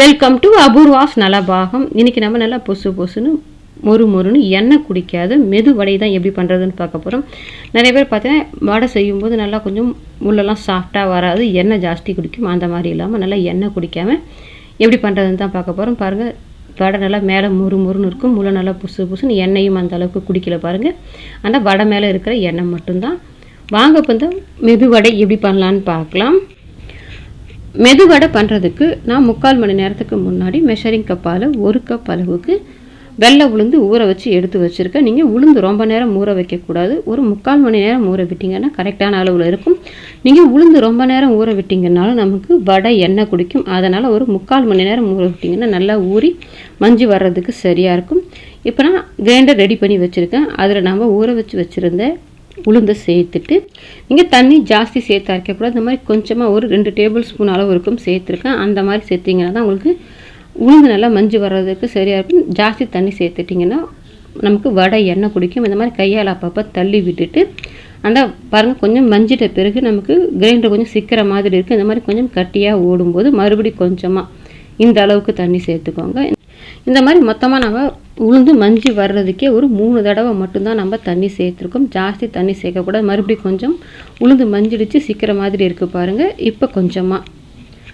Welcome to Apoorva's Nalabagam இன்றைக்கி நம்ம நல்லா பொசு பொசுன்னு மொறு மொறுன்னு எண்ணெய் குடிக்காத மெது வடை தான் எப்படி பண்ணுறதுன்னு பார்க்க போகிறோம் நிறைய பேர் பார்த்தீங்கன்னா வடை செய்யும்போது நல்லா கொஞ்சம் முள்ளெல்லாம் சாஃப்டாக வராது எண்ணெய் ஜாஸ்தி குடிக்கும். அந்த மாதிரி இல்லாமல் நல்லா எண்ணெய் குடிக்காமல் எப்படி பண்ணுறதுன்னு தான் பார்க்க போகிறோம் பாருங்கள் வடை நல்லா மேலே முறு முறுன்னு இருக்கும். முள்ள நல்லா புசு புசுன்னு எண்ணெயும் அந்த அளவுக்கு குடிக்கல பாருங்கள் அந்த வடை மேலே இருக்கிற எண்ணெய் மட்டும்தான். வாங்க இப்போ இந்த மெது வடை எப்படி பண்ணலான்னு பார்க்கலாம். மெதுவடை பண்ணுறதுக்கு நான் முக்கால் மணி நேரத்துக்கு முன்னாடி மெஷரிங் கப்பால் ஒரு கப் அளவுக்கு வெள்ளை உளுந்து ஊற வச்சு எடுத்து வச்சுருக்கேன். நீங்கள் உளுந்து ரொம்ப நேரம் ஊற வைக்கக்கூடாது ஒரு முக்கால் மணி நேரம் ஊற விட்டிங்கன்னா கரெக்டான அளவில் இருக்கும். நீங்கள் உளுந்து ரொம்ப நேரம் ஊற விட்டிங்கனாலும் நமக்கு வடை எண்ணெய் குடிக்கும். அதனால் ஒரு முக்கால் மணி நேரம் ஊற விட்டிங்கன்னா நல்லா ஊறி மஞ்சு வர்றதுக்கு சரியாக இருக்கும். இப்போ நான் கிரைண்டர் ரெடி பண்ணி வச்சுருக்கேன். அதில் நம்ம ஊற வச்சு வச்சுருந்த உளுந்தை சேர்த்துட்டு நீங்கள் தண்ணி ஜாஸ்தி சேர்த்து அரைக்கக்கூடாது இந்த மாதிரி கொஞ்சமாக ஒரு ரெண்டு டேபிள் ஸ்பூன் அளவு இருக்கும் சேர்த்துருக்கேன். அந்த மாதிரி சேர்த்திங்கன்னா தான் உங்களுக்கு உளுந்து நல்லா மஞ்சு வர்றதுக்கு சரியாக இருக்கும். ஜாஸ்தி தண்ணி சேர்த்துட்டிங்கன்னா நமக்கு வடை எண்ணெய் குடிக்கும். இந்த மாதிரி கையால் அப்பப்போ தள்ளி விட்டுட்டு அந்த பாருங்கள் கொஞ்சம் மஞ்சிட்ட பிறகு நமக்கு கிரைண்டர் கொஞ்சம் சிக்கிற மாதிரி இருக்குது இந்த மாதிரி கொஞ்சம் கட்டியாக ஓடும்போது மறுபடியும் கொஞ்சமாக இந்த அளவுக்கு தண்ணி சேர்த்துக்கோங்க. இந்த மாதிரி மொத்தமாக நம்ம உளுந்து மஞ்சி வர்றதுக்கே ஒரு மூணு தடவை மட்டும்தான் நம்ம தண்ணி சேர்த்துருக்கோம். ஜாஸ்தி தண்ணி சேர்க்கக்கூடாது. மறுபடியும் கொஞ்சம் உளுந்து மஞ்சிடிச்சு சிக்கிற மாதிரி இருக்குது பாருங்கள் இப்போ கொஞ்சமாக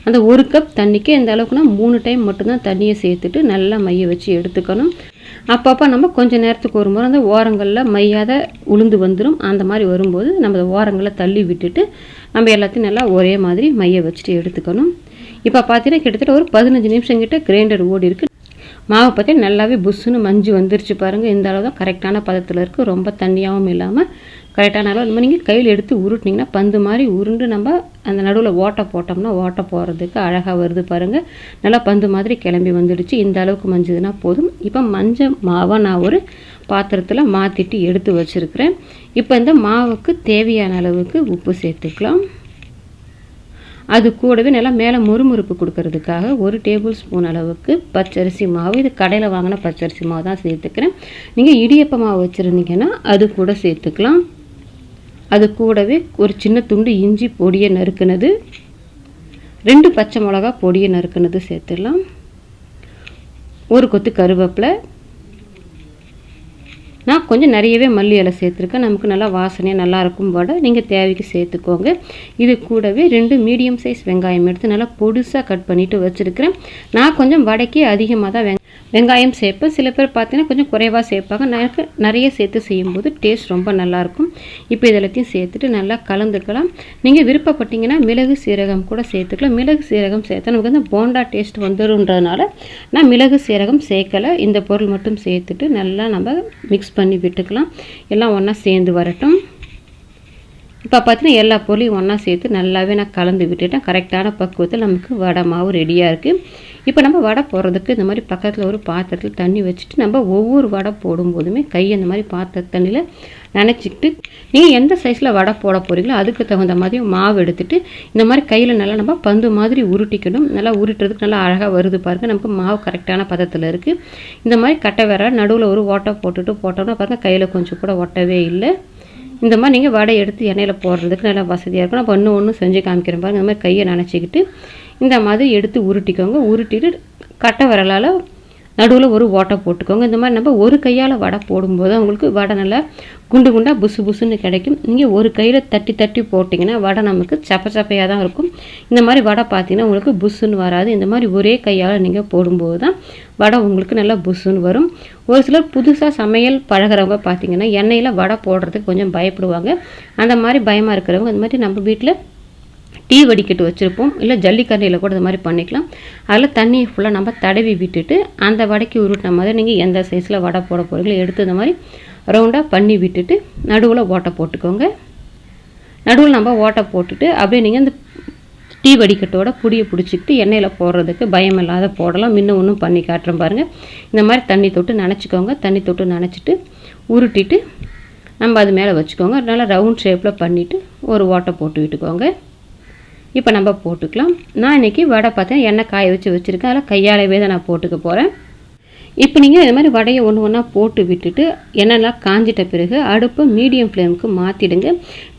அந்த ஒரு கப் தண்ணிக்கே இந்த அளவுக்குனா மூணு டைம் மட்டும்தான் தண்ணியை சேர்த்துட்டு நல்லா மைய வச்சு எடுத்துக்கணும். அப்பப்போ நம்ம கொஞ்சம் நேரத்துக்கு ஒரு முறை அந்த ஓரங்களில் மையாத உளுந்து வந்துடும் அந்த மாதிரி வரும்போது நம்ம ஓரங்களை தள்ளி விட்டுட்டு நம்ம எல்லாத்தையும் நல்லா ஒரே மாதிரி மைய வச்சுட்டு எடுத்துக்கணும். இப்போ பார்த்தீங்கன்னா கிட்டத்தட்ட ஒரு பதினஞ்சு நிமிஷம் கிட்ட கிரைண்டர் ஓடி இருக்குது மாவை பற்றி நல்லாவே புஷ்ஷுன்னு மஞ்சு வந்துருச்சு பாருங்கள் இந்த அளவு தான் கரெக்டான பதத்தில் இருக்குது ரொம்ப தண்ணியாகவும் இல்லாமல் கரெக்டான அளவு. நம்ம நீங்கள் கையில் எடுத்து உருட்டினீங்கன்னா பந்து மாதிரி உருண்டு நம்ம அந்த நடுவில் ஓட்டை போட்டோம்னா ஓட்டை போகிறதுக்கு அழகாக வருது பாருங்கள் நல்லா பந்து மாதிரி கிளம்பி வந்துடுச்சு. இந்த அளவுக்கு மஞ்சதுன்னா போதும். இப்போ மஞ்சள் மாவை நான் ஒரு பாத்திரத்தில் மாற்றிட்டு எடுத்து வச்சுருக்கிறேன். இப்போ இந்த மாவுக்கு தேவையான அளவுக்கு உப்பு சேர்த்துக்கலாம். அது கூடவே நல்லா மேலே முறுமுறுப்பு கொடுக்கறதுக்காக ஒரு டேபிள் ஸ்பூன் அளவுக்கு பச்சரிசி மாவு. இது கடையில் வாங்கின பச்சரிசி மாவு தான் சேர்த்துக்கிறேன். நீங்கள் இடியப்ப மாவு வச்சுருந்தீங்கன்னா அது கூட சேர்த்துக்கலாம். அது கூடவே ஒரு சின்ன துண்டு இஞ்சி பொடியை நறுக்குனது. ரெண்டு பச்சை மிளகா பொடியை நறுக்குனது சேர்த்துடலாம். ஒரு கொத்து கருவேப்பிலை நான் கொஞ்சம் நிறையவே மல்லி இலை சேர்த்துருக்கேன். நமக்கு நல்லா வாசனையாக நல்லா இருக்கும் நீங்கள் தேவைக்கு சேர்த்துக்கோங்க. இது கூடவே ரெண்டு மீடியம் சைஸ் வெங்காயம் எடுத்து நல்லா பொடுசாக கட் பண்ணிவிட்டு வச்சுருக்கிறேன். நான் கொஞ்சம் வடைக்கே அதிகமாக தான் வெங்க வெங்காயம் சேர்ப்பேன் சில பேர் பார்த்தீங்கன்னா கொஞ்சம் குறைவாக சேர்ப்பாங்க. எனக்கு நிறைய சேர்த்து செய்யும்போது டேஸ்ட் ரொம்ப நல்லாயிருக்கும். இப்போ இதெல்லாத்தையும் சேர்த்துட்டு நல்லா கலந்துக்கலாம். நீங்கள் விருப்பப்பட்டீங்கன்னா மிளகு சீரகம் கூட சேர்த்துக்கலாம். மிளகு சீரகம் சேர்த்தா நமக்கு வந்து போண்டா டேஸ்ட் வந்துடும்ன்றதுனால நான் மிளகு சீரகம் சேர்க்கலை. இந்த பொருள் மட்டும் சேர்த்துட்டு நல்லா நம்ம மிக்ஸ் பண்ணி விட்டுக்கலாம். எல்லாம் ஒன்றா சேர்ந்து வரட்டும். இப்போ பார்த்தீங்கன்னா எல்லா பொருளையும் ஒன்றா சேர்த்து நல்லாவே நான் கலந்து விட்டுட்டேன். கரெக்டான பக்குவத்தில் நமக்கு வடை மாவு ரெடியாக இருக்குது இப்போ நம்ம வடை போடுறதுக்கு இந்த மாதிரி பக்கத்தில் ஒரு பாத்திரத்தில் தண்ணி வச்சுட்டு நம்ம ஒவ்வொரு வடை போடும்போதுமே கை அந்த மாதிரி பாத்திர தண்ணியில் நினச்சிக்கிட்டு நீங்கள் எந்த சைஸில் வடை போட போகிறீங்களோ அதுக்கு தகுந்த மாதிரி மாவு எடுத்துகிட்டு இந்த மாதிரி கையில் நல்லா நம்ம பந்து மாதிரி உருட்டிக்கணும். நல்லா உருட்டுறதுக்கு நல்லா அழகாக வருது பாருங்கள் நமக்கு மாவு கரெக்டான பதத்தில் இருக்குது இந்த மாதிரி கட்டை வேற நடுவில் ஒரு ஓட்டை போட்டுட்டு போட்டோம்னா பாருங்கள் கையில் கொஞ்சம் கூட ஒட்டவே இல்லை. இந்த மாதிரி நீங்கள் வடை எடுத்து எண்ணெயில் போடுறதுக்கு நல்லா வசதியாக இருக்கும் நான் ஒன்று ஒன்று செஞ்சு காமிக்கிறேன் பாருங்கள் இந்த மாதிரி கையை நினச்சிக்கிட்டு இந்த மாதிரி எடுத்து உருட்டிக்கோங்க. உருட்டிட்டு கட்டை விரலால் நடுவில் ஒரு ஓட்டை போட்டுக்கோங்க. இந்த மாதிரி நம்ம ஒரு கையால் வடை போடும்போது உங்களுக்கு வடை நல்லா குண்டு குண்டாக புசு புசுன்னு கிடைக்கும். நீங்கள் ஒரு கையில் தட்டி தட்டி போட்டிங்கன்னா வடை நமக்கு சப்ப சப்பையாக தான் இருக்கும். இந்த மாதிரி வடை பார்த்தீங்கன்னா உங்களுக்கு புஷ்ஷுன்னு வராது. இந்த மாதிரி ஒரே கையால் நீங்கள் போடும்போது தான் வடை உங்களுக்கு நல்லா புஷ்ஷுன்னு வரும். ஒரு சிலர் புதுசாக சமையல் பழகிறவங்க பார்த்தீங்கன்னா எண்ணெயில் வடை போடுறதுக்கு கொஞ்சம் பயப்படுவாங்க. அந்த மாதிரி பயமாக இருக்கிறவங்க இந்த மாதிரி நம்ம வீட்டில் டீ வடிக்கட்டு வச்சுருப்போம். இல்லை ஜல்லிக்கரண்டியில் கூட இந்த மாதிரி பண்ணிக்கலாம். அதில் தண்ணியை ஃபுல்லாக நம்ம தடவி விட்டுட்டு அந்த வடைக்கு உருட்டின மாதிரி நீங்கள் எந்த சைஸில் வடை போட போகிறீங்களோ எடுத்து இந்த மாதிரி ரவுண்டாக பண்ணி விட்டுட்டு நடுவில் ஓட்டை போட்டுக்கோங்க. நடுவில் நம்ம ஓட்டை போட்டுட்டு அப்படியே நீங்கள் இந்த டீ வடிக்கட்டோட புடியை பிடிச்சிக்கிட்டு எண்ணெயில் போடுறதுக்கு பயம் இல்லாத போடலாம். இன்னும் ஒன்றும் பண்ணி காட்டுறேன் பாருங்கள் இந்த மாதிரி தண்ணி தொட்டு நினச்சிக்கோங்க. தண்ணி தொட்டு நினச்சிட்டு உருட்டிட்டு நம்ம அது மேலே வச்சுக்கோங்க. நல்லா ரவுண்ட் ஷேப்பில் பண்ணிவிட்டு ஒரு ஓட்டை போட்டு விட்டுக்கோங்க. இப்போ நம்ம போட்டுக்கலாம். நான் இன்றைக்கி வடை பார்த்தேன். எண்ணெய் காய வச்சு வச்சுருக்கேன். அதில் கையாலவே தான் நான் போட்டுக்க போகிறேன் இப்போ நீங்கள் இது மாதிரி வடையை ஒன்று ஒன்றா போட்டு விட்டுட்டு எண்ணெய்லாம் காஞ்சிட்ட பிறகு அடுப்பை மீடியம் ஃப்ளேமுக்கு மாற்றிடுங்க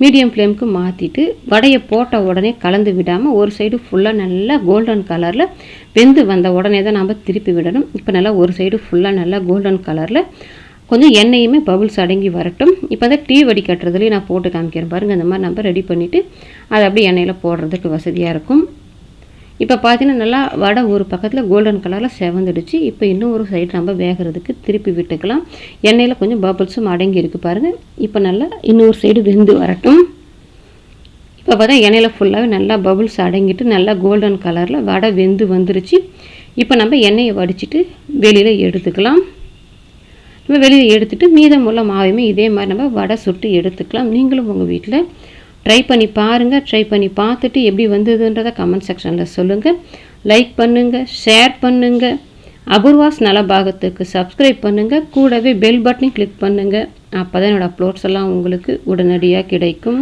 மீடியம் ஃப்ளேமுக்கு மாற்றிட்டு வடையை போட்ட உடனே கலந்து விடாமல் ஒரு சைடு ஃபுல்லாக நல்லா கோல்டன் கலரில் வெந்து வந்த உடனே தான் நம்ம திருப்பி விடணும். இப்போ நல்லா ஒரு சைடு ஃபுல்லாக நல்லா கோல்டன் கலரில் கொஞ்சம் எண்ணெயுமே பபுள்ஸ் அடங்கி வரட்டும். இப்போ தான் டீ வடிக்கட்டுறதுலேயும் நான் போட்டு காமிக்கிறேன். பாருங்கள் இந்த மாதிரி நம்ம ரெடி பண்ணிவிட்டு அதை அப்படியே எண்ணெயில் போடுறதுக்கு வசதியாக இருக்கும். இப்போ பார்த்தீங்கன்னா நல்லா வடை ஒரு பக்கத்தில் கோல்டன் கலரில் செவந்துடுச்சு. இப்போ இன்னும் ஒரு சைடு நம்ம வேகிறதுக்கு திருப்பி விட்டுக்கலாம். எண்ணெயில் கொஞ்சம் பபுள்ஸும் அடங்கி இருக்குது பாருங்கள் இப்போ நல்லா இன்னொரு சைடு வெந்து வரட்டும். இப்போ பார்த்தா எண்ணெயில் ஃபுல்லாகவே நல்லா பபுள்ஸ் அடங்கிட்டு நல்லா கோல்டன் கலரில் வடை வெந்து வந்துருச்சு. இப்போ நம்ம எண்ணெயை வடிச்சிட்டு வெளியில் எடுத்துக்கலாம். நம்ம வெளியில் எடுத்துட்டு மீதமுள்ள மாவையுமே இதே மாதிரி நம்ம வடை சுட்டு எடுத்துக்கலாம். நீங்களும் உங்கள் வீட்டில் ட்ரை பண்ணி பாருங்கள் ட்ரை பண்ணி பார்த்துட்டு எப்படி வந்ததுன்றதை கமெண்ட் செக்ஷனில் சொல்லுங்கள் லைக் பண்ணுங்கள் ஷேர் பண்ணுங்கள் அபூர்வாஸ் நலபாகத்துக்கு சப்ஸ்கிரைப் பண்ணுங்கள் கூடவே பெல் பட்டனையும் கிளிக் பண்ணுங்கள் அப்போ தான் என்னோடய அப்லோட்ஸ் எல்லாம் உங்களுக்கு உடனடியாக கிடைக்கும்.